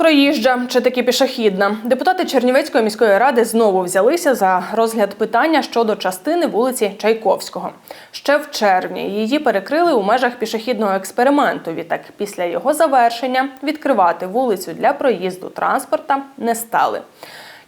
Проїжджа чи таки пішохідна. Депутати Чернівецької міської ради знову взялися за розгляд питання щодо частини вулиці Чайковського. Ще в червні її перекрили у межах пішохідного експерименту. Відтак, після його завершення відкривати вулицю для проїзду транспорта не стали.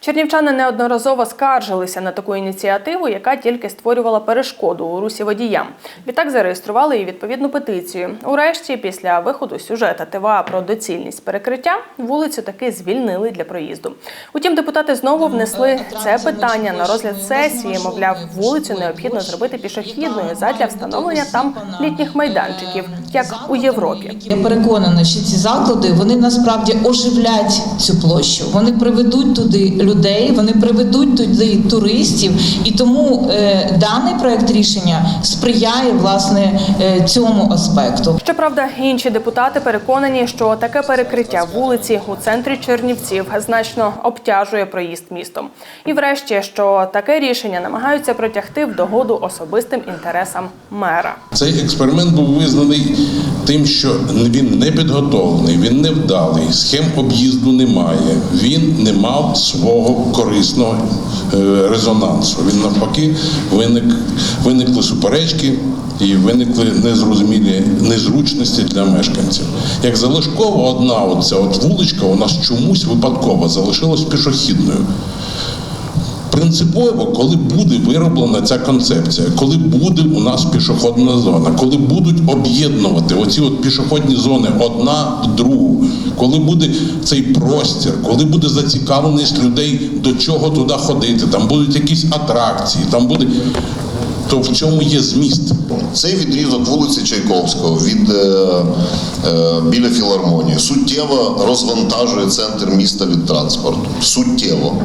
Чернівчани неодноразово скаржилися на таку ініціативу, яка тільки створювала перешкоду у русі водіям. Відтак зареєстрували і відповідну петицію. Урешті, після виходу сюжета ТВА про доцільність перекриття, вулицю таки звільнили для проїзду. Утім, депутати знову внесли це питання на розгляд сесії. Мовляв, вулицю необхідно зробити пішохідною задля встановлення там літніх майданчиків, як у Європі. Я переконана, що ці заклади вони насправді оживлять цю площу. Вони приведуть туди людей, вони приведуть туди туристів, і тому е, даний проект рішення сприяє власне е, цьому аспекту. Щоправда, інші депутати переконані, що таке перекриття вулиці у центрі Чернівців значно обтяжує проїзд містом. І врешті, що таке рішення намагаються протягти в догоду особистим інтересам мера. Цей експеримент був визнаний тим, що він не підготовлений, він не вдалий, схем об'їзду немає. Він не мав свого корисного е, резонансу. Він навпаки виник, виникли суперечки і виникли незрозумілі незручності для мешканців. Як залишкова одна оця от вуличка у нас чомусь випадково залишилась пішохідною. Принципово, коли буде вироблена ця концепція, коли буде у нас пішохідна зона, коли будуть об'єднувати оці от пішохідні зони одна в другу, коли буде цей простір, коли буде зацікавленість людей до чого туди ходити, там будуть якісь атракції, там буде. То в цьому є зміст. Цей відрізок вулиці Чайковського від е, е, біля філармонії суттєво розвантажує центр міста від транспорту. Суттєво.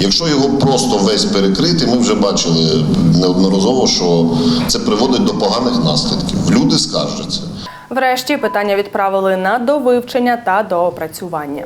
Якщо його просто весь перекрити, ми вже бачили неодноразово, що це приводить до поганих наслідків. Люди скаржаться. Врешті питання відправили на довивчення та доопрацювання.